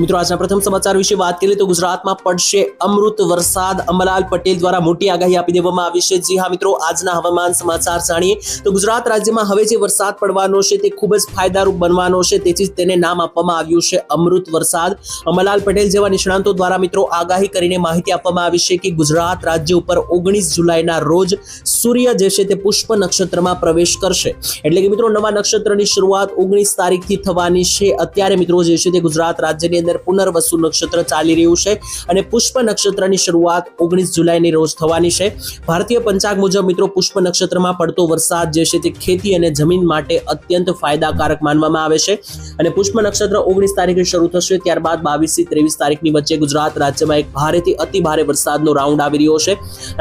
મિત્રો, આજના પ્રથમ સમાચાર વિશે વાત કરીએ તો ગુજરાતમાં પડશે અમૃત વરસાદ. અમલાલ પટેલ દ્વારા મોટી આગાહી આપી દેવામાં આવી છે. જી હા, મિત્રો, આજના હવામાન સમાચાર જાણીએ તો ગુજરાત રાજ્યમાં હવે જે વરસાદ પડવાનો છે તે ખૂબ જ ફાયદારૂપ બનવાનો છે. તેથી જ તેને નામ આપવામાં આવ્યું છે અમૃત વરસાદ. અમલાલ પટેલ જેવા નિષ્ણાંતો દ્વારા, મિત્રો, આગાહી કરીને માહિતી આપવામાં આવી છે કે ગુજરાત રાજ્ય ઉપર ઓગણીસ જુલાઈના રોજ સૂર્ય જે છે તે પુષ્પ નક્ષત્રમાં પ્રવેશ કરશે. એટલે કે મિત્રો, નવા નક્ષત્રની શરૂઆત ઓગણીસ તારીખથી થવાની છે. અત્યારે મિત્રો, જે છે તે ગુજરાત રાજ્યની અંદર પુનર્વસુ નક્ષત્ર ચાલી રહ્યું છે અને પુષ્પ નક્ષત્રની શરૂઆત ઓગણીસ જુલાઈની રોજ થવાની છે. ભારતીય પંચાંગ મુજબ મિત્રો પુષ્પ નક્ષત્રમાં પડતો વરસાદ જે છે તે ખેતી અને જમીન માટે અત્યંત ફાયદાકારક માનવામાં આવે છે અને પુષ્પ નક્ષત્ર ઓગણીસ તારીખે શરૂ થશે ત્યારબાદ બાવીસથી ત્રેવીસ તારીખની વચ્ચે ગુજરાત રાજ્યમાં એક ભારેથી અતિ ભારે વરસાદનો રાઉન્ડ આવી રહ્યો છે.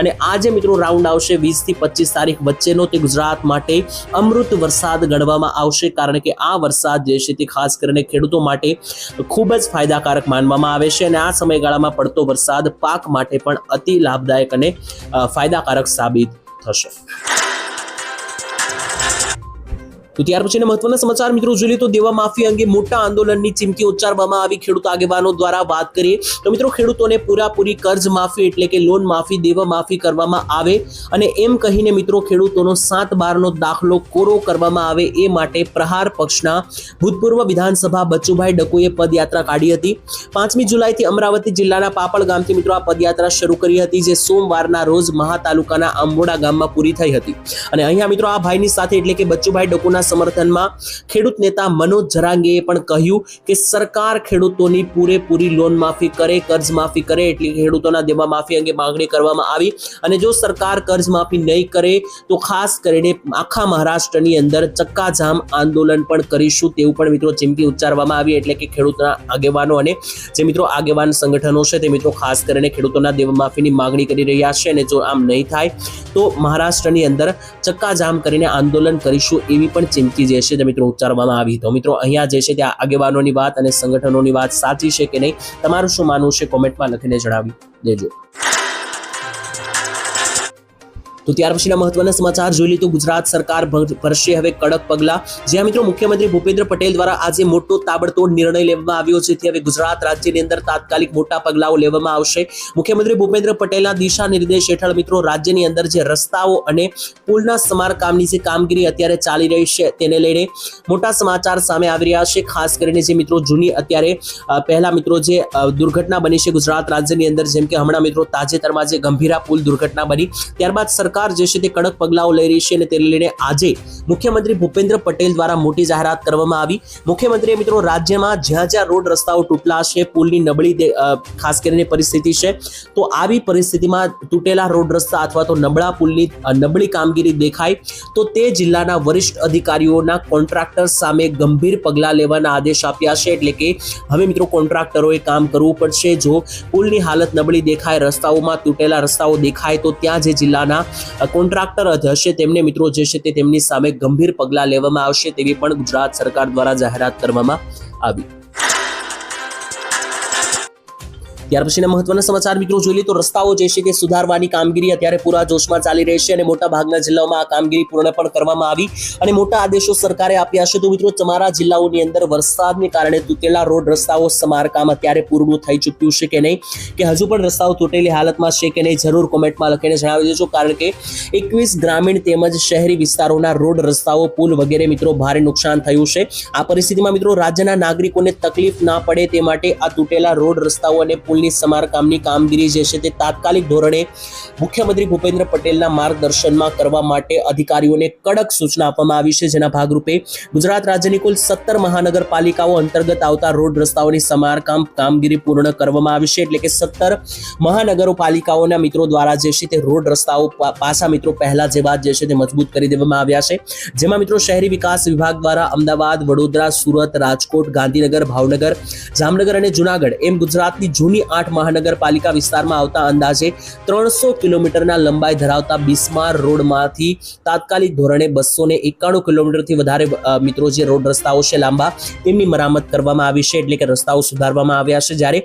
અને આજે મિત્રો રાઉન્ડ આવશે વીસથી પચીસ તારીખ વચ્ચેનો તે ગુજરાત માટે અમૃત વરસાદ ગણવામાં આવશે. કારણ કે આ વરસાદ જે છે તે ખાસ કરીને ખેડૂતો માટે ખૂબ જ ફાયદાકારક માનવામાં આવે છે અને આ સમયગાળામાં પડતો વરસાદ પાક માટે પણ અતિ લાભદાયક અને ફાયદાકારક સાબિત થશે. તો ત્યાર પછીના મહત્વના સમાચાર મિત્રો જોઈએ તો દેવા માફી અંગે મોટા આંદોલનની ચીમકી ઉચ્ચારવામાં આવી. ખેડૂત આગેવાનો દ્વારા વાત કરીએ તો મિત્રો ખેડૂતોને પૂરાપૂરી કર્જ માફી એટલે કે લોન માફી, દેવા માફી કરવામાં આવે અને એમ કહીને મિત્રો ખેડૂતોનો સાત બારનો દાખલો કોરો કરવામાં આવે એ માટે પ્રહાર પક્ષના ભૂતપૂર્વ વિધાનસભા બચુભાઈ ડકોએ પદયાત્રા કાઢી હતી. પાંચમી જુલાઈથી અમરાવતી જિલ્લાના પાપડ ગામથી મિત્રો આ પદયાત્રા શરૂ કરી હતી જે સોમવારના રોજ મહા તાલુકાના આંબોડા ગામમાં પૂરી થઈ હતી. અને અહીંયા મિત્રો આ ભાઈની સાથે એટલે કે બચ્ચુભાઈ ડકોના સમર્થનમાં ખેડૂત નેતા મનોજ જરાંગેએ પણ કહ્યું કે સરકાર ખેડૂતોની પૂરેપૂરી લોન માફી કરે, કર્જ માફી કરે એટલે ખેડૂતોના દેવા માફી અંગે માંગણી કરવામાં આવી. અને જો સરકાર કર્જ માફી નહીં કરે, તો ખાસ કરીને આખા મહારાષ્ટ્રની અંદર ચક્કાજામ આંદોલન પણ કરીશું તેવું પણ મિત્રો ચીમકી ઉચ્ચારવામાં આવી એટલે કે ખેડૂતના આગેવાનો અને જે મિત્રો આગેવાન સંગઠનો છે તે મિત્રો ખાસ કરીને ખેડૂતોના દેવા માફીની માંગણી કરી રહ્યા છે અને જો આમ નહીં થાય, તો મહારાષ્ટ્રની અંદર ચક્કાજામ કરીને આંદોલન કરીશું એવી પણ ચીમકી જે છે તે મિત્રો ઉચ્ચારવામાં આવી. તો મિત્રો અહીંયા જે છે ત્યાં આગેવાનોની વાત અને સંગઠનોની વાત સાચી છે કે નહીં, તમારું શું માનવું છે કોમેન્ટમાં લખીને જણાવી દેજો. તો ત્યાર પછીના મહત્વના સમાચાર જોઈ લીધું. ગુજરાત સરકાર ભરશે હવે કડક પગલા. જ્યાં મિત્રો મુખ્યમંત્રી ભૂપેન્દ્ર પટેલ દ્વારા આજે મોટો તાબડતોડ નિર્ણય લેવામાં આવ્યો છે, જેથી હવે ગુજરાત રાજ્યની અંદર તાત્કાલિક મોટા પગલાઓ લેવામાં આવશે. મુખ્યમંત્રી ભૂપેન્દ્ર પટેલના દિશા નિર્દેશ હેઠળ મિત્રો રાજ્યની અંદર જે રસ્તાઓ અને પુલના સમારકામની જે કામગીરી અત્યારે ચાલી રહી છે, તેને લઈને મોટા સમાચાર સામે આવી રહ્યા છે. ખાસ કરીને જે મિત્રો જૂની અત્યારે પહેલા મિત્રો જે દુર્ઘટના બની છે ગુજરાત રાજ્યની અંદર, જેમ કે હમણાં મિત્રો તાજેતરમાં જે ગંભીરા પુલ દુર્ઘટના બની, ત્યારબાદ સરકાર જે છે તે કડક પગલાઓ લઈ રહી છે અને તેને લઈને આજે મુખ્યમંત્રી ભૂપેન્દ્ર પટેલ દ્વારા મોટી જાહેરાત કરવામાં આવી. મુખ્યમંત્રીએ મિત્રો રાજ્યમાં જ્યાં જ્યાં રોડ રસ્તાઓ તૂટલા છે, પુલની નબળી ખાસ કરીને પરિસ્થિતિ છે, તો આવી પરિસ્થિતિમાં તૂટેલા રોડ રસ્તા અથવા તો નબળા પુલની નબળી કામગીરી દેખાય, તો તે જિલ્લાના વરિષ્ઠ અધિકારીઓના કોન્ટ્રાક્ટર સામે ગંભીર પગલાં લેવાના આદેશ આપ્યા છે. એટલે કે હવે મિત્રો કોન્ટ્રાક્ટરોએ કામ કરવું પડશે. જો પુલની હાલત નબળી દેખાય, રસ્તાઓમાં તૂટેલા રસ્તાઓ દેખાય, તો ત્યાં જે જિલ્લાના કોન્ટ્રાક્ટર હશે તેમને મિત્રો જે છે તેમની સામે ગંભીર પગલાં લેવામાં આવશે તેવી પણ ગુજરાત સરકાર દ્વારા જાહેરાત કરવામાં આવી. ત્યાર પછીના મહત્વના સમાચાર મિત્રો જોઈ તો રસ્તાઓ જે છે તે સુધારવાની કામગીરી અત્યારે પૂરા જોશમાં ચાલી રહી છે અને મોટા ભાગના જિલ્લાઓમાં આ કામગીરી પૂર્ણ પણ કરવામાં આવી અને મોટા આદેશો સરકારે આપ્યા છે. તો મિત્રો તમારા જિલ્લાઓની અંદર વરસાદને કારણે તૂટેલા રોડ રસ્તાઓ સમારકામ અત્યારે પૂરું થઈ ચૂક્યું છે કે નહીં? કે હજુ પણ રસ્તાઓ તૂટેલી હાલતમાં છે કે નહીં? જરૂર કોમેન્ટમાં લખીને જણાવી દેજો. કારણ કે એકવીસ ગ્રામીણ તેમજ શહેરી વિસ્તારોના રોડ રસ્તાઓ, પુલ વગેરે મિત્રો ભારે નુકસાન થયું છે. આ પરિસ્થિતિમાં મિત્રો રાજ્યના નાગરિકોને તકલીફ ના પડે તે માટે આ તૂટેલા રોડ રસ્તાઓ અને પુલની સમારકામની કામગીરી જે છે તે તાત્કાલિક ધોરણે મુખ્યમંત્રી ભૂપેન્દ્ર પટેલના માર્ગદર્શનમાં કરવા માટે અધિકારીઓને કડક સૂચના આપવામાં આવી છે, જેના ભાગરૂપે ગુજરાત રાજ્યની કુલ સત્તર મહાનગરપાલિકાઓ અંતર્ગત આવતા રોડ રસ્તાઓની સમારકામ કામગીરી પૂર્ણ કરવામાં આવી છે, એટલે કે સત્તર મહાનગરપાલિકાઓના મિત્રો દ્વારા જે છે તે રોડ રસ્તાઓ પાછા મિત્રો પહેલા જેવા જે છે તે મજબૂત કરી દેવામાં આવ્યા છે. જેમાં મિત્રો શહેરી વિકાસ વિભાગ દ્વારા અમદાવાદ, વડોદરા, સુરત, રાજકોટ, ગાંધીનગર, ભાવનગર, જામનગર અને જુનાગઢ એમ ગુજરાતની જૂની આઠ મહાનગરપાલિકા વિસ્તારમાં આવતા અંદાજે ત્રણસો કિલોમીટરના લંબાઈ ધરાવતા બિસ્માર રોડમાંથી તાત્કાલિક ધોરણે બસો ને એકાણું કિલોમીટરથી વધારે મિત્રો જે રોડ રસ્તાઓ છે લાંબા, તેમની મરામત કરવામાં આવી છે. એટલે કે રસ્તાઓ સુધારવામાં આવ્યા છે. જ્યારે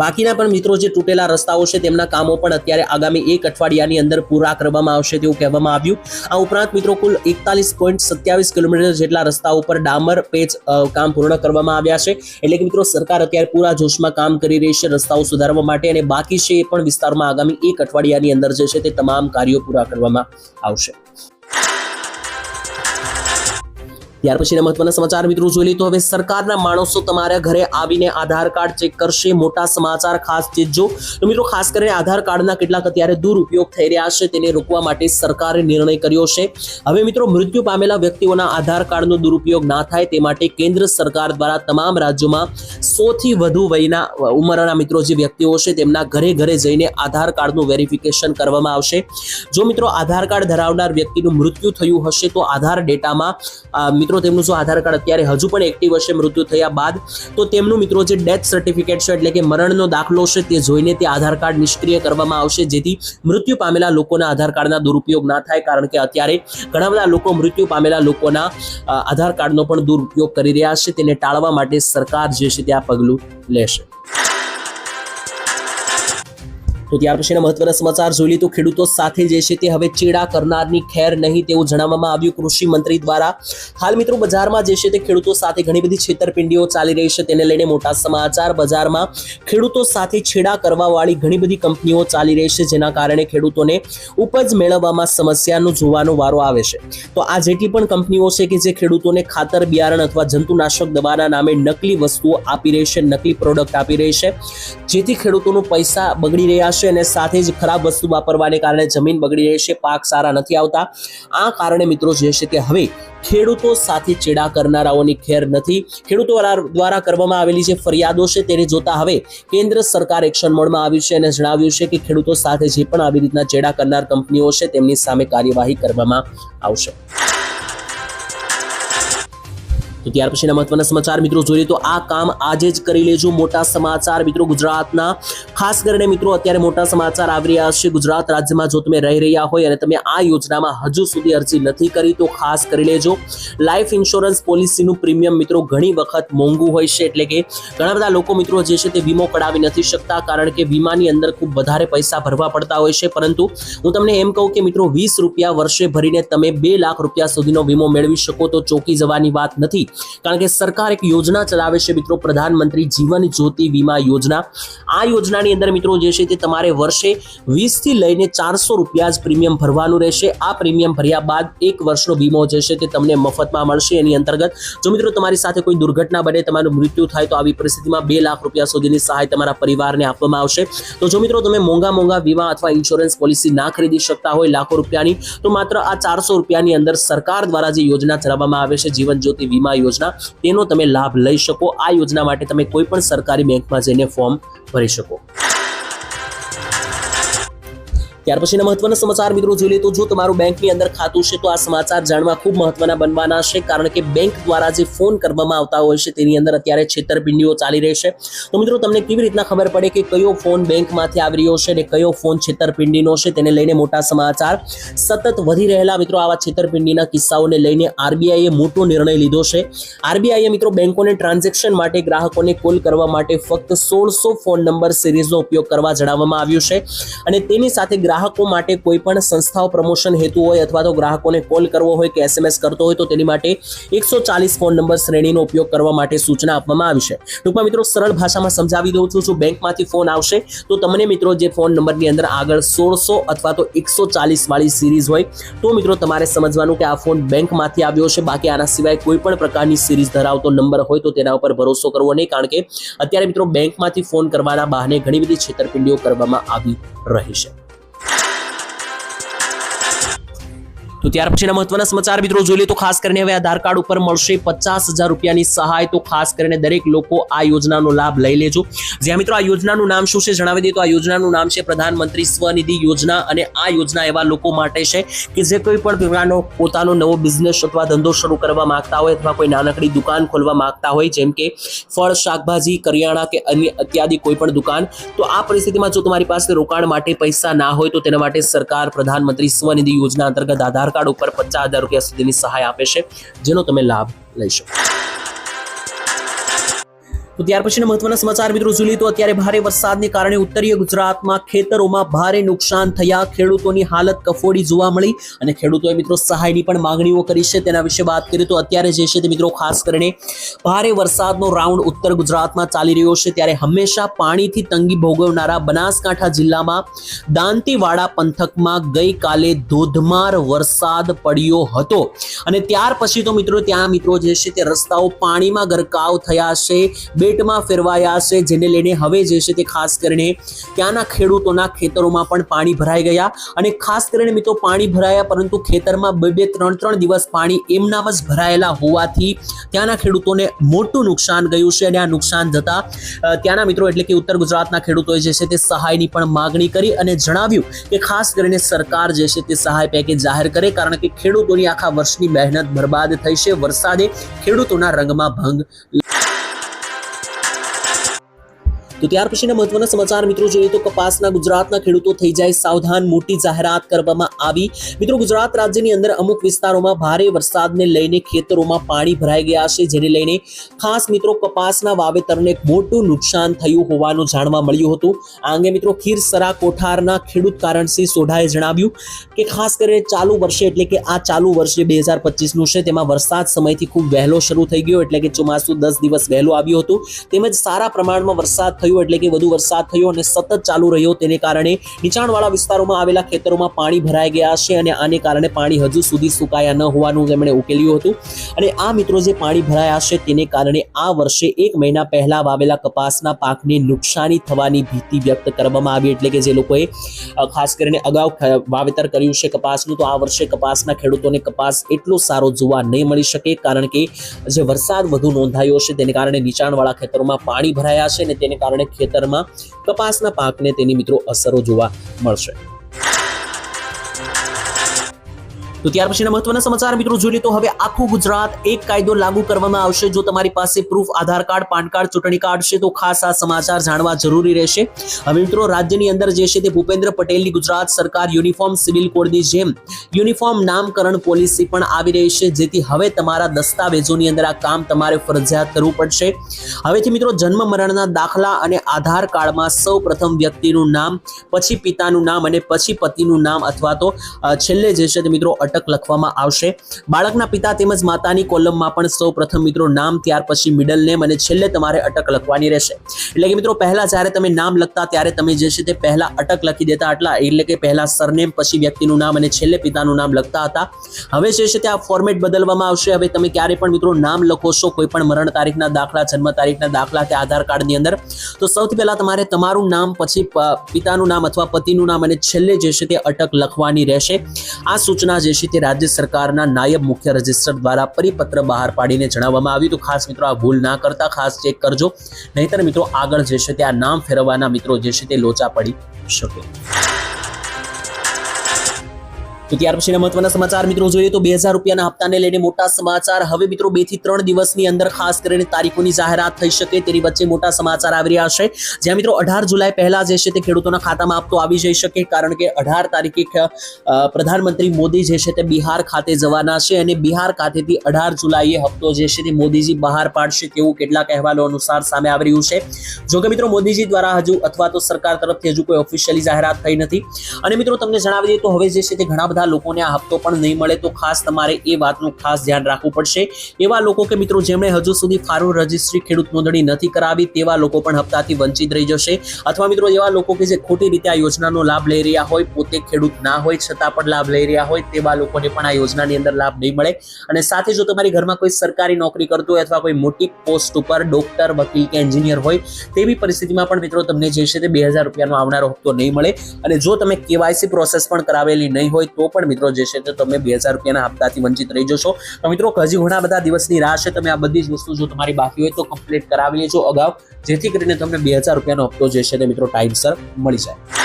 બાકીના પણ મિત્રો જે તૂટેલા રસ્તાઓ છે તેમના કામો પણ અત્યારે આગામી એક અઠવાડિયાની અંદર પૂરા કરવામાં આવશે તેવું કહેવામાં આવ્યું. આ ઉપરાંત મિત્રો કુલ એકતાલીસ પોઈન્ટ સત્યાવીસ કિલોમીટર જેટલા રસ્તાઓ પર ડામર પેચ કામ પૂર્ણ કરવામાં આવ્યા છે. એટલે કે મિત્રો સરકાર અત્યારે પૂરા જોશમાં કામ કરી રહી છે રસ્તાઓ સુધારવા માટે અને બાકી છે એ પણ વિસ્તારમાં આગામી એક અઠવાડિયાની અંદર જે છે તે તમામ કાર્યો પૂરા કરવામાં આવશે. ત્યાર પછીના મહત્વના સમાચાર મિત્રો જોઈ લઈએ તો હવે સરકારના માણસો તમારા ઘરે આવીને આધાર કાર્ડ ચેક કરશે. મોટા સમાચાર ખાસ ચેજો તો મિત્રો ખાસ કરીને આધાર કાર્ડના કેટલાક અત્યારે દુરુપયોગ થઈ રહ્યા છે તેને રોકવા માટે સરકારે નિર્ણય કર્યો છે. હવે મિત્રો મૃત્યુ પામેલા વ્યક્તિઓના આધાર કાર્ડનો દુરુપયોગ ના થાય તે માટે કેન્દ્ર સરકાર દ્વારા તમામ રાજ્યોમાં સોથી વધુ વયના ઉંમરના મિત્રો જે વ્યક્તિઓ છે તેમના ઘરે ઘરે જઈને આધાર કાર્ડનું વેરિફિકેશન કરવામાં આવશે. જો મિત્રો આધાર કાર્ડ ધરાવનાર વ્યક્તિનું મૃત્યુ થયું હશે તો આધાર ડેટામાં અ, મિત્રો, તેમનું જો આધાર કાર્ડ અત્યારે હજુ પણ એક્ટિવ હશે, મૃત્યુ થયા બાદ? તો તેમનું મિત્રો જે ડેથ સર્ટિફિકેટ છે, એટલે કે મરણનો દાખલો છે, તે જોઈને તે આધાર કાર્ડ નિષ્ક્રિય કરવામાં આવશે, જેથી મૃત્યુ પામેલા લોકોના આધાર કાર્ડના દુરુપયોગ ના થાય, કારણ કે અત્યારે ઘણા બધા લોકો મૃત્યુ પામેલા લોકોના આધાર કાર્ડનો પણ દુરુપયોગ કરી રહ્યા છે, તેને ટાળવા માટે સરકાર જે છે તે આ પગલું લેશે. તો ત્યાર પછીના મહત્વના સમાચાર જોઈ લઈએ તો ખેડૂતો સાથે જે છે તે હવે ચેડા કરનારની ખેર નહીં તેવું જણાવવામાં આવ્યું કૃષિ મંત્રી દ્વારા. હાલ મિત્રો બજારમાં જે છે તે ખેડૂતો સાથે ઘણી બધી છેતરપિંડીઓ ચાલી રહી છે તેને લઈને મોટા સમાચાર. બજારમાં ખેડૂતો સાથે છેડા કરવાવાળી ઘણી બધી કંપનીઓ ચાલી રહી છે જેના કારણે ખેડૂતોને ઉપજ મેળવવામાં સમસ્યાનું જોવાનો વારો આવે છે. તો આ જેટલી પણ કંપનીઓ છે કે જે ખેડૂતોને ખાતર, બિયારણ અથવા જંતુનાશક દવાના નામે નકલી વસ્તુઓ આપી રહી છે, નકલી પ્રોડક્ટ આપી રહી છે, જેથી ખેડૂતોનું પૈસા બગડી રહ્યા છે અને સાથે જ ખરાબ વસ્તુ વાપરવાને કારણે જમીન બગડી રહી છે, પાક સારા નથી આવતા. આ કારણે મિત્રો જે છે તે હવે ખેડૂતો સાથે ચેડા કરનારાઓની ખેર નથી. ખેડૂતો દ્વારા કરવામાં આવેલી જે ફરિયાદો છે તેને જોતા હવે કેન્દ્ર સરકાર એક્શન મોડમાં આવ્યું છે અને જણાવ્યું છે કે ખેડૂતો સાથે જે પણ આવી રીતના ચેડા કરનાર કંપનીઓ છે તેમની સામે કાર્યવાહી કરવામાં આવશે. તો ત્યાર પછીના મહત્વના સમાચાર મિત્રો જોઈએ તો આ કામ આજે જ કરી લેજો મોટા સમાચાર. મિત્રો, ગુજરાતના ખાસ કરીને મિત્રો અત્યારે મોટા સમાચાર આવી રહ્યા છે. ગુજરાત રાજ્યમાં જો તમે રહી રહ્યા હોય અને તમે આ યોજનામાં હજુ સુધી અરજી નથી કરી તો ખાસ કરી લેજો. લાઈફ ઇન્સ્યોરન્સ પોલિસીનું પ્રીમિયમ મિત્રો ઘણી વખત મોંઘું હોય છે. એટલે કે ઘણા બધા લોકો મિત્રો જે છે તે વીમો કઢાવી નથી શકતા કારણ કે વીમાની અંદર ખૂબ વધારે પૈસા ભરવા પડતા હોય છે. પરંતુ હું તમને એમ કહું કે મિત્રો, વીસ રૂપિયા વર્ષે ભરીને તમે બે લાખ રૂપિયા સુધીનો વીમો મેળવી શકો તો ચોકી જવાની વાત નથી. કારણ કે સરકાર એક યોજના ચલાવે છે મિત્રો, પ્રધાનમંત્રી જીવન જ્યોતિ વીમા યોજના. આ યોજનાની અંદર મિત્રો જે છે તે તમારે વર્ષે વીસથી લઈને ચારસો રૂપિયા જ પ્રીમિયમ ભરવાનું રહેશે. આ પ્રીમિયમ ભર્યા બાદ એક વર્ષનો વીમો જે છે તે તમને મફતમાં મળશે. એની અંતર્ગત જો મિત્રો તમારી સાથે કોઈ દુર્ઘટના બને, તમારું મૃત્યુ થાય, તો આવી પરિસ્થિતિમાં બે લાખ રૂપિયા સુધીની સહાય તમારા પરિવારને આપવામાં આવશે. તો જો મિત્રો તમે મોંઘા મોંઘા વીમા અથવા ઇન્સ્યોરન્સ પોલિસી ના ખરીદી શકતા હોય લાખો રૂપિયાની, તો માત્ર આ ચારસો રૂપિયાની અંદર સરકાર દ્વારા જે યોજના ચલાવવામાં આવે છે જીવન જ્યોતિ વીમા યોજના, તેનો તમે લાભ લઈ શકો. આ યોજના માટે તમે કોઈ પણ સરકારી બેંકમાં જઈને ફોર્મ ભરી શકો. ત્યાર પછીના મહત્વના સમાચાર મિત્રો જોઈ લઈએ તો જો તમારું બેંકની અંદર ખાતું છે તો આ સમાચાર જાણવા ખૂબ મહત્વના બનવાના છે કારણ કે બેંક દ્વારા જે ફોન કરવામાં આવતા હોય છે તેની અંદર અત્યારે છેતરપિંડીઓ ચાલી રહી છે. તો મિત્રો તમને કેવી રીતના ખબર પડે કે કયો ફોન બેંકમાંથી આવી રહ્યો છે અને કયો ફોન છેતરપિંડીનો છે તેને લઈને મોટા સમાચાર સતત વધી રહેલા મિત્રો આવા છેતરપિંડીના કિસ્સાઓને લઈને આરબીઆઈએ મોટો નિર્ણય લીધો છે. આરબીઆઈએ મિત્રો બેંકોને ટ્રાન્ઝેક્શન માટે ગ્રાહકોને કોલ કરવા માટે ફક્ત સોળસો ફોન નંબર સિરીઝનો ઉપયોગ કરવા જણાવવામાં આવ્યું છે અને તેની સાથે ગ્રાહકો માટે કોઈ પણ સંસ્થાઓ પ્રમોશન હેતુ હોય અથવા તો ગ્રાહકોને કોલ કરવો હોય કે એસએમએસ કરતો હોય તો તેની માટે એકસો ચાલીસ ફોન નંબર શ્રેણીનો ઉપયોગ કરવા માટે સૂચના આપવામાં આવી છે. ટૂંકમાં મિત્રો સરળ ભાષામાં સમજાવી દઉં છું. જો બેંકમાંથી ફોન આવશે તો તમને મિત્રો જે ફોન નંબરની અંદર આગળ સોળસો અથવા તો એકસો ચાલીસવાળી સિરીઝ હોય તો મિત્રો તમારે સમજવાનું કે આ ફોન બેંકમાંથી આવ્યો છે. બાકી આના સિવાય કોઈ પણ પ્રકારની સિરીઝ ધરાવતો નંબર હોય તો તેના ઉપર ભરોસો કરવો નહીં કારણ કે અત્યારે મિત્રો બેંકમાંથી ફોન કરવાના બહાને ઘણી બધી છેતરપિંડીઓ કરવામાં આવી રહી છે. તો ત્યાર પછીના મહત્વના સમાચાર મિત્રો જોઈ લઈએ તો ખાસ કરીને હવે આધાર કાર્ડ ઉપર મળશે પચાસ હજાર રૂપિયાની સહાય. તો ખાસ કરીને દરેક લોકો આ યોજનાનો લાભ લઈ લેજો. જ્યાં મિત્રો આ યોજનાનું નામ શું છે જણાવી દઈએ તો આ યોજનાનું નામ છે પ્રધાનમંત્રી સ્વનિધિ યોજના અને આ યોજના એવા લોકો માટે છે કે જે કોઈ પણ પ્રકારનો પોતાનો નવો બિઝનેસ અથવા ધંધો શરૂ કરવા માંગતા હોય અથવા કોઈ નાનકડી દુકાન ખોલવા માંગતા હોય, જેમ કે ફળ, શાકભાજી, કરિયાણા કે અન્ય અત્યાદિ કોઈ પણ દુકાન, તો આ પરિસ્થિતિમાં જો તમારી પાસે રોકાણ માટે પૈસા ના હોય તો તેના માટે સરકાર પ્રધાનમંત્રી સ્વનિધિ યોજના અંતર્ગત આધાર કાર્ડ ઉપર પચાસ હજાર રૂપિયા સુધીની સહાય આપે છે જેનો તમે લાભ લઈ શકો તો ત્યાર પછીના મહત્વના સમાચાર મિત્રો જોઈએ તો અત્યારે ભારે વરસાદને કારણે ઉત્તરીય ગુજરાતમાં ખેતરોમાં ભારે નુકસાન થયા. ખેડૂતોની હાલત કફોડી જોવા મળી અને ખેડૂતોએ મિત્રો સહાયની પણ માંગણીઓ કરી છે. તેના વિશે વાત કરીએ તો અત્યારે જે છે તે મિત્રો ખાસ કરીને ભારે વરસાદનો રાઉન્ડ ઉત્તર ગુજરાતમાં ચાલી રહ્યો છે. ત્યારે હંમેશા પાણીથી તંગી ભોગવનારા બનાસકાંઠા જિલ્લામાં દાંતીવાડા પંથકમાં ગઈકાલે ધોધમાર વરસાદ પડ્યો હતો. અને ત્યાર પછી તો મિત્રો ત્યાં મિત્રો જે છે તે રસ્તાઓ પાણીમાં ગરકાવ થયા છે. બેટમાં ફેરવાયા છે જેને લઈને હવે જે છે તે ખાસ કરીને ત્યાંના ખેડૂતોના ખેતરોમાં પણ પાણી ભરાઈ ગયા. અને ખાસ કરીને મિત્રો પાણી ભરાયા, પરંતુ ખેતરમાં બે બે, ત્રણ ત્રણ દિવસ પાણી એમનામ જ ભરાયેલા હોવાથી ત્યાંના ખેડૂતોને મોટું નુકસાન ગયું છે અને આ નુકસાન જતા ત્યાંના મિત્રો એટલે કે ઉત્તર ગુજરાતના ખેડૂતોએ જે છે તે સહાયની પણ માગણી કરી અને જણાવ્યું કે ખાસ કરીને સરકાર જે છે તે સહાય પેકેજ જાહેર કરે, કારણ કે ખેડૂતોની આખા વર્ષની મહેનત બરબાદ થઈ છે. વરસાદે ખેડૂતોના રંગમાં ભંગ તો ત્યાર પછીના મહત્વના સમાચાર મિત્રો જોઈએ તો કપાસના ગુજરાતના ખેડૂતો થઈ જાય સાવધાન, મોટી જાહેરાત કરવામાં આવી. મિત્રો ગુજરાત રાજ્યની અંદર અમુક વિસ્તારોમાં ભારે વરસાદને લઈને ખેતરોમાં પાણી ભરાઈ ગયા છે, જેને લઈને ખાસ મિત્રો કપાસના વાવેતરને મોટું નુકસાન થયું હોવાનું જાણવા મળ્યું હતું. આ અંગે મિત્રો ખીરસરા કોઠારના ખેડૂત કારણસિંહ સોઢાએ જણાવ્યું કે ખાસ કરીને ચાલુ વર્ષે એટલે કે આ ચાલુ વર્ષ બે હજાર પચીસનું છે, તેમાં વરસાદ સમયથી ખૂબ વહેલો શરૂ થઈ ગયો, એટલે કે ચોમાસું દસ દિવસ વહેલું આવ્યું હતું. તેમજ સારા પ્રમાણમાં વરસાદ થયો એટલે કે વધુ વરસાદ થયો અને સતત ચાલુ રહ્યો તેને કારણે નીચાણવાળા વિસ્તારોમાં આવેલા ખેતરોમાં પાણી ભરાઈ ગયા છે અને આને કારણે પાણી હજુ સુધી સુકાયા ન હોવાનું તેમણે ઉકેલ્યું હતું. અને આ મિત્રો જે પાણી ભરાયા છે તેને કારણે આ વર્ષે એક મહિના પહેલા વાવેલા કપાસના પાકને નુકસાની થવાની ભીતિ વ્યક્ત કરવામાં આવી એટલે કે જે લોકોએ ખાસ કરીને અગાઉ વાવેતર કર્યું છે કપાસનું, તો આ વર્ષે કપાસના ખેડૂતોને કપાસ એટલો સારો જોવા નહીં મળી શકે કારણ કે જે વરસાદ વધુ નોંધાયો છે તેને કારણે નીચાણવાળા ખેતરોમાં પાણી ભરાયા છે અને તેને કારણે ખેતરમાં કપાસના પાકને તેની મિત્રો અસરો જોવા મળશે. તો ત્યાર પછીના મહત્વના સમાચાર મિત્રો જોઈએ તો હવે આખું ગુજરાત એક કાયદો લાગુ કરવામાં આવશે. જો તમારી પાસે proof Aadhaar card, PAN card, ચૂંટણી કાર્ડ છે તો ખાસ આ સમાચાર જાણવા જરૂરી રહેશે. હવે મિત્રો રાજ્યની અંદર જે છે તે ભૂપેન્દ્ર પટેલની ગુજરાત સરકાર યુનિફોર્મ સિવિલ કોડની જેમ યુનિફોર્મ નામકરણ પોલિસી પણ આવી રહી છે, જેથી હવે તમારા દસ્તાવેજોની અંદર આ કામ તમારે ફરજિયાત કરવું પડશે. હવેથી મિત્રો જન્મ મરણના દાખલા અને આધાર કાર્ડમાં સૌ પ્રથમ વ્યક્તિનું નામ, પછી પિતાનું નામ અને પછી પતિનું નામ અથવા તો છેલ્લે જે છે તે મિત્રો અટક લખવામાં આવશે. બાળકના પિતા તેમજ માતાની કોલમમાં પણ સૌ મિત્રો નામ, ત્યાર પછી મિડલ નેમ અને છેલ્લે તમારે અટક લખવાની રહેશે. એટલે કે મિત્રો, પહેલા જ્યારે તમે નામ લખતા ત્યારે તમે જે છે તે પહેલા અટક લખી દેતા આટલા, એટલે કે પહેલા સરનેમ પછી વ્યક્તિનું નામ અને છેલ્લે પિતાનું નામ લખતા હતા. હવે જે છે તે આ ફોર્મેટ બદલવામાં આવશે. હવે તમે ક્યારે પણ મિત્રો નામ લખો છો, કોઈ પણ મરણ તારીખના દાખલા, જન્મ તારીખના દાખલા કે આધાર કાર્ડની અંદર, તો સૌથી પહેલા તમારે તમારું નામ, પછી પિતાનું નામ અથવા પતિનું નામ અને છેલ્લે જે છે તે અટક લખવાની રહેશે. આ સૂચના જે છે તે રાજ્ય સરકારના નાયબ મુખ્ય રજિસ્ટર દ્વારા પરિપત્ર બહાર પાડીને જણાવવામાં આવ્યું તો ખાસ મિત્રો, આ ભૂલ ના કરતા ખાસ ચેક કરજો. નહીતર મિત્રો, આગળ જે છે તે આ નામ ફેરવવાના મિત્રો જે છે તે લોચા પડી શકે. તો ત્યાર પછીના મહત્વના સમાચાર મિત્રો જોઈએ તો બે રૂપિયાના હપ્તાને લઈને મોટા સમાચાર. હવે મિત્રો બેથી ત્રણ દિવસની અંદર ખાસ કરીને તારીખોની જાહેરાત થઈ શકે તેની વચ્ચે મોટા સમાચાર આવી રહ્યા છે. જ્યાં મિત્રો અઢાર જુલાઈ પહેલા જે છે તે ખેડૂતોના ખાતામાં હપ્તો આવી જઈ શકે કારણ કે અઢાર તારીખે પ્રધાનમંત્રી મોદી જે છે તે બિહાર ખાતે જવાના છે અને બિહાર ખાતેથી અઢાર જુલાઈએ હપ્તો જે છે તે મોદીજી બહાર પાડશે તેવું કેટલાક અહેવાલો અનુસાર સામે આવી રહ્યું છે. જો કે મિત્રો મોદીજી દ્વારા હજુ અથવા તો સરકાર તરફથી હજુ કોઈ ઓફિશિયલી જાહેરાત થઈ નથી. અને મિત્રો તમને જણાવી દઈએ તો હવે જે છે તે ઘણા બધા લોકોને આ હપ્તો પણ નહીં મળે, તો ખાસ તમારે એ વાતનું ખાસ ધ્યાન રાખવું પડશે. એવા લોકો કે મિત્રો, જેમણે હજુ સુધી ફાર્મ રજિસ્ટ્રી ખેડૂત નોંધણી નથી કરાવી, તેવા લોકો પણ હપ્તાથી વંચિત રહી જશે. અથવા મિત્રો, એવા લોકો કે જે ખોટી રીતે આ યોજનાનો લાભ લઈ રહ્યા હોય, પોતે ખેડૂત ના હોય, છતાં પણ લાભ લઈ રહ્યા હોય, તેવા લોકોને પણ આ યોજનાની અંદર લાભ નહીં મળે. અને સાથે જો તમારી ઘરમાં કોઈ સરકારી નોકરી કરતું હોય અથવા કોઈ મોટી પોસ્ટ ઉપર ડોક્ટર, વકીલ કે એન્જિનિયર હોય, તેવી પરિસ્થિતિમાં પણ મિત્રો તમને જે છે તે બે હજાર રૂપિયાનો આવનારો હપ્તો નહીં મળે. અને જો તમે કેવાયસી પ્રોસેસ પણ કરાવેલી નહીં હોય, તો પણ મિત્રો જે છે તે તમે બે હજાર રૂપિયાના હપ્તાથી વંચિત રહી જશો. તો મિત્રો હજી ઘણા બધા દિવસની રાહ છે, તમે આ બધી જ વસ્તુ જો તમારી બાકી હોય તો કમ્પ્લીટ કરાવી લેજો અગાઉ, જેથી કરીને તમને બે હજાર રૂપિયાનો હપ્તો જે છે તે મિત્રો ટાઈમસર મળી જાય.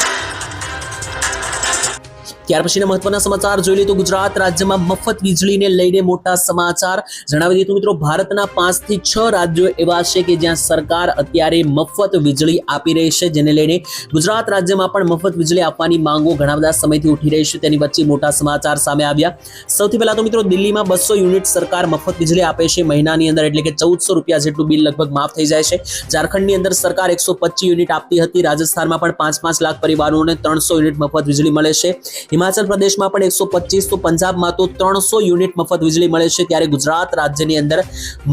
ત્યાર પછીના મહત્વના સમાચાર જોઈ લઈએ તો ગુજરાત રાજ્યમાં મફત વીજળીને લઈને મોટા સમાચાર. જણાવી દઈએ તો મિત્રો, ભારતના પાંચથી છ રાજ્યો એવા છે કે જ્યાં સરકાર અત્યારે મફત વીજળી આપી રહી છે, જેને લઈને ગુજરાત રાજ્યમાં પણ મફત વીજળી આપવાની માંગો ઘણા બધા સમયથી ઉઠી રહી છે. તેની વચ્ચે મોટા સમાચાર સામે આવ્યા. સૌથી પહેલા તો મિત્રો, દિલ્હીમાં બસો યુનિટ સરકાર મફત વીજળી આપે છે. મહિનાની અંદર એટલે કે ચૌદસો રૂપિયા જેટલું બિલ લગભગ માફ થઈ જાય છે. ઝારખંડની અંદર સરકાર એકસો યુનિટ આપતી હતી. રાજસ્થાનમાં પણ પાંચ પાંચ લાખ પરિવારોને ત્રણસો યુનિટ મફત વીજળી મળે છે. હિમાચલ પ્રદેશમાં પણ એકસો પચીસ તો પંજાબમાં તો ત્રણસો યુનિટ મફત વીજળી મળે છે ત્યારે ગુજરાત રાજ્યની અંદર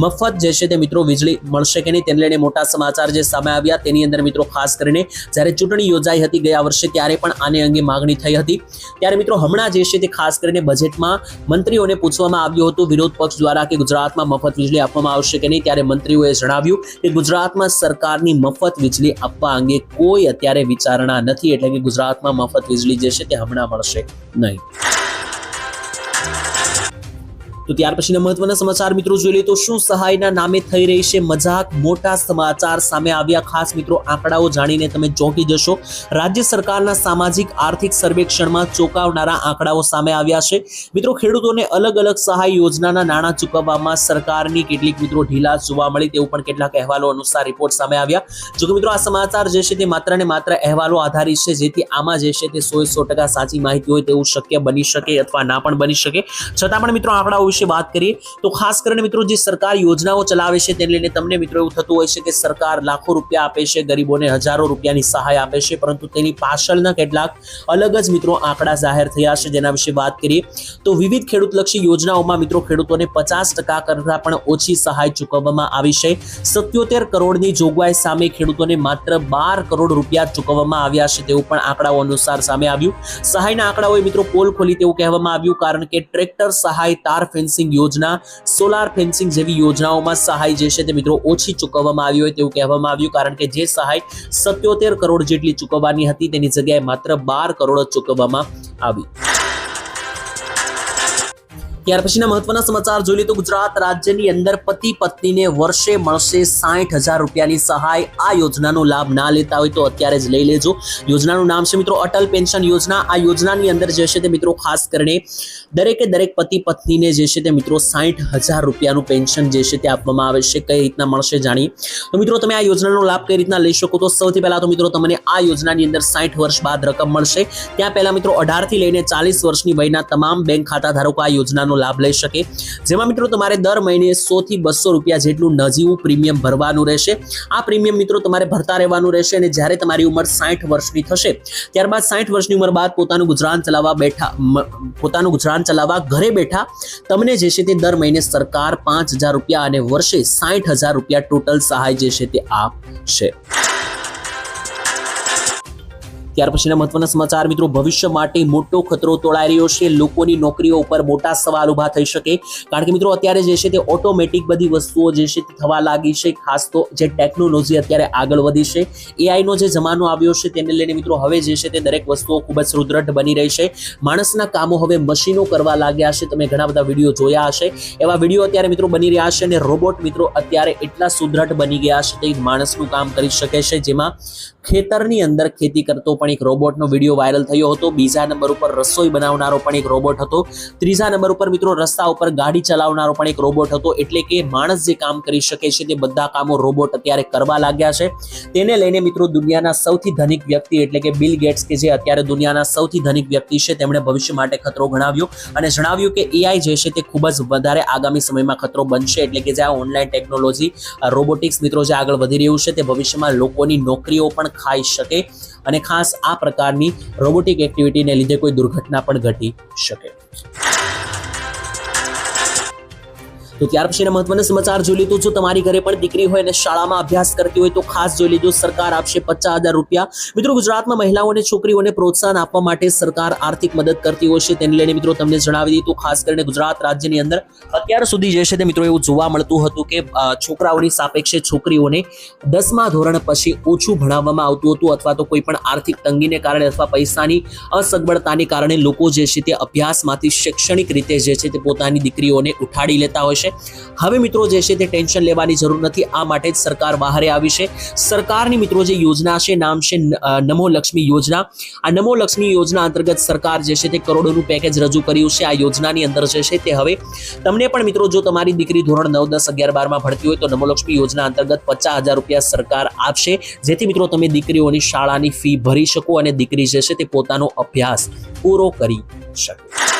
મફત જે છે તે મિત્રો વીજળી મળશે કે નહીં તેને લઈને મોટા સમાચાર જે સામે આવ્યા તેની અંદર મિત્રો ખાસ કરીને જ્યારે ચૂંટણી યોજાઈ હતી ગયા વર્ષે ત્યારે પણ આને અંગે માગણી થઈ હતી. ત્યારે મિત્રો હમણાં જે છે તે ખાસ કરીને બજેટમાં મંત્રીઓને પૂછવામાં આવ્યું હતું. વિરોધ પક્ષ દ્વારા કે ગુજરાતમાં મફત વીજળી આપવામાં આવશે કે નહીં ત્યારે મંત્રીઓએ જણાવ્યું કે ગુજરાતમાં સરકારની મફત વીજળી આપવા અંગે કોઈ અત્યારે વિચારણા નથી. એટલે કે ગુજરાતમાં મફત વીજળી જે છે તે હમણાં મળશે. નહીં. તો ત્યાર પછીના મહત્વના સમાચાર મિત્રો જોઈ લઈએ તો શું સહાયના નામે થઈ રહી છે મજાક? મોટા સમાચાર સામે આવ્યા. ખાસ મિત્રો આંકડાઓ જાણીને તમે ચોંકી જશો. રાજ્ય સરકારના સામાજિક આર્થિક સર્વેક્ષણમાં ચોંકાવનારા આંકડાઓ સામે આવ્યા છે. મિત્રો ખેડૂતોને અલગ અલગ સહાય યોજનાના નાણાં ચૂકવવામાં સરકારની કેટલીક મિત્રો ઢીલા જોવા મળી તેવું પણ કેટલાક અહેવાલો અનુસાર રિપોર્ટ સામે આવ્યા. જોકે મિત્રો આ સમાચાર જે છે તે માત્ર ને માત્ર અહેવાલો આધારિત છે. જેથી આમાં જે છે તે સો સો ટકા સાચી માહિતી હોય તેવું શક્ય બની શકે અથવા ના પણ બની શકે. છતાં પણ મિત્રો આંકડાઓ વિશે વાત કરીએ, તો ખાસ કરીને મિત્રો જે સરકાર યોજનાઓ ચલાવે છે તેને લઈને તમને મિત્રો એવું થતું હોય છે કે સરકાર લાખો રૂપિયા આપે છે, ગરીબોને હજારો રૂપિયાની સહાય આપે છે, પરંતુ તેની પાછળના કેટલાક અલગ જ મિત્રો આંકડા જાહેર થયા છે જેના વિશે વાત કરીએ, તો વિવિધ ખેડૂતલક્ષી યોજનાઓમાં મિત્રો ખેડૂતોને પચાસ ટકા કરતાં પણ ઓછી સહાય ચૂકવવામાં આવી છે. સત્યોતેર કરોડની જોગવાઈ સામે ખેડૂતોને માત્ર બાર કરોડ રૂપિયા ચૂકવવામાં આવ્યા છે તેવું પણ આંકડાઓ અનુસાર સામે આવ્યું. સહાયના આંકડાઓએ મિત્રો પોલ ખોલી તેવું કહેવામાં આવ્યું, કારણ કે ટ્રેક્ટર સહાય તાર ફેન્સિંગ યોજના સોલાર ફેન્સિંગ જેવી યોજનાઓમાં સહાય જે છે તે મિત્રો ઓછી ચૂકવવામાં આવી હોય તેવું કહેવામાં આવ્યું. કારણ કે જે સહાય સત્યોતેર કરોડ જેટલી ચૂકવવાની હતી તેની જગ્યાએ માત્ર બાર કરોડ ચૂકવવામાં આવી. ત્યાર પછીના મહત્વના સમાચાર જોઈ લઈએ તો ગુજરાત રાજ્યની અંદર પતિ પત્નીને વર્ષે મળશે સાઠ હજાર રૂપિયાની સહાય. આ યોજનાનો લાભ ના લેતા હોય તો અત્યારે જ લઈ લેજો. યોજનાનું નામ છે મિત્રો અટલ પેન્શન યોજના. આ યોજનાની અંદર જે છે તે મિત્રો ખાસ કરીને દરેકે દરેક પતિ પત્નીને જે છે તે મિત્રો સાઠ હજાર રૂપિયાનું પેન્શન જે છે તે આપવામાં આવે છે. કઈ રીતના મળશે જાણીએ? તો મિત્રો તમે આ યોજનાનો લાભ કઈ રીતના લઈ શકો? તો સૌથી પહેલા તો મિત્રો તમને આ યોજનાની અંદર સાઠ વર્ષ બાદ રકમ મળશે. ત્યાં પહેલા મિત્રો અઢારથી લઈને ચાલીસ વર્ષની વયના તમામ બેંક ખાતા ધારકો આ યોજનાનો લાભ લઈ શકે. જેમાં મિત્રો તમારે દર મહિને સો થી બસો રૂપિયા જેટલું નજીવું પ્રીમિયમ ભરવાનું રહેશે. આ પ્રીમિયમ મિત્રો તમારે ભરતા રહેવાનું રહેશે અને જ્યારે તમારી ઉંમર સાઠ વર્ષની થશે, ત્યારબાદ સાઠ વર્ષની ઉંમર બાદ પોતાનું ગુજરાન ચલાવવા બેઠા પોતાનું ગુજરાન ચલાવવા ઘરે બેઠા, તમને જે છે તે દર મહિને સરકાર પાંચ હજાર રૂપિયા અને વર્ષે સાઠ હજાર રૂપિયા ટોટલ સહાય જે છે તે આપશે. ત્યાર પછીના મહત્વના સમાચાર, મિત્રો, ભવિષ્ય માટે મોટો ખતરો તોળાઈ રહ્યો છે. લોકોની નોકરીઓ ઉપર મોટા સવાલ ઊભા થઈ શકે. કારણ કે, મિત્રો, અત્યારે જે છે તે ઓટોમેટિક બધી વસ્તુઓ જે છે થવા લાગી છે. ખાસ તો જે ટેકનોલોજી અત્યારે આગળ વધી છે. એઆઈનો જે જમાનો આવ્યો છે તેને લઈને, મિત્રો, હવે જે છે તે દરેક વસ્તુઓ ખૂબ જ સુદૃઢ બની રહી છે. માણસના કામો હવે મશીનો કરવા લાગ્યા છે. તમે ઘણા બધા વીડિયો જોયા હશે. એવા વીડિયો અત્યારે, મિત્રો, બની રહ્યા છે અને રોબોટ મિત્રો, અત્યારે એટલા સુદૃઢ બની ગયા છે તે માણસનું કામ કરી શકે છે. જેમાં ખેતરની અંદર ખેતી કરતો પણ એક રોબોટનો વીડિયો વાયરલ થયો હતો. બીજા નંબર ઉપર રસોઈ બનાવનારો પણ એક રોબોટ હતો. ત્રીજા નંબર ઉપર મિત્રો રસ્તા ઉપર ગાડી ચલાવનારો પણ એક રોબોટ હતો. એટલે કે માણસ જે કામ કરી શકે છે તે બધા કામો રોબોટ અત્યારે કરવા લાગ્યા છે. તેને લઈને મિત્રો દુનિયાના સૌથી ધનિક વ્યક્તિ એટલે કે બિલ ગેટ્સ કે જે અત્યારે દુનિયાના સૌથી ધનિક વ્યક્તિ છે તેમણે ભવિષ્ય માટે ખતરો ગણાવ્યો અને જણાવ્યું કે એઆઈ જે છે તે ખૂબ જ વધારે આગામી સમયમાં ખતરો બનશે. એટલે કે જે આ ઓનલાઈન ટેકનોલોજી રોબોટિક્સ મિત્રો જે આગળ વધી રહ્યું છે તે ભવિષ્યમાં લોકોની નોકરીઓ પણ ખાઈ શકે. અને ખાસ આ પ્રકારની રોબોટિક એક્ટિવિટીને લીધે કોઈ દુર્ઘટના પણ ઘટી શકે. તો ત્યાર પછીના મહત્વના સમાચાર જોઈ લીધું. જો તમારી ઘરે પણ દીકરી હોય અને શાળામાં અભ્યાસ કરતી હોય તો ખાસ જોઈ લીધું સરકાર આપશે પચાસ હજાર રૂપિયા. મિત્રો, ગુજરાતમાં મહિલાઓ અને છોકરીઓને પ્રોત્સાહન આપવા માટે સરકાર આર્થિક મદદ કરતી હોય છે તેને લઈને મિત્રો તમને જણાવી દીધું ખાસ કરીને ગુજરાત રાજ્યની અંદર અત્યાર સુધી જે છે તે મિત્રો એવું જોવા મળતું હતું કે છોકરાઓની સાપેક્ષે છોકરીઓને દસમા ધોરણ પછી ઓછું ભણાવવામાં આવતું હતું અથવા તો કોઈ પણ આર્થિક તંગીને કારણે અથવા પૈસાની અસગવડતાને કારણે લોકો જે છે તે અભ્યાસમાંથી શૈક્ષણિક રીતે જે છે તે પોતાની દીકરીઓને ઉઠાડી લેતા હોય છે. હવે મિત્રો જે છે તે ટેન્શન લેવાની જરૂર નથી. આ માટે જ સરકાર બહારે આવી છે. સરકારની મિત્રો જે યોજના છે, નામ છે નમો લક્ષ્મી યોજના. આ નમો લક્ષ્મી યોજના અંતર્ગત સરકાર જે છે તે કરોડોનું પેકેજ રજૂ કર્યું છે. આ યોજનાની અંદર જે છે તે હવે તમને પણ મિત્રો જો તમારી દીકરી ધોરણ નવ, દસ, અગિયાર બારમાં ભણતી હોય તો નમોલક્ષ્મી યોજના અંતર્ગત પચાસ હજાર રૂપિયા સરકાર આપશે. જેથી મિત્રો તમે દીકરીઓની શાળાની ફી ભરી શકો અને દીકરી જે છે તે પોતાનો અભ્યાસ પૂરો કરી શકે.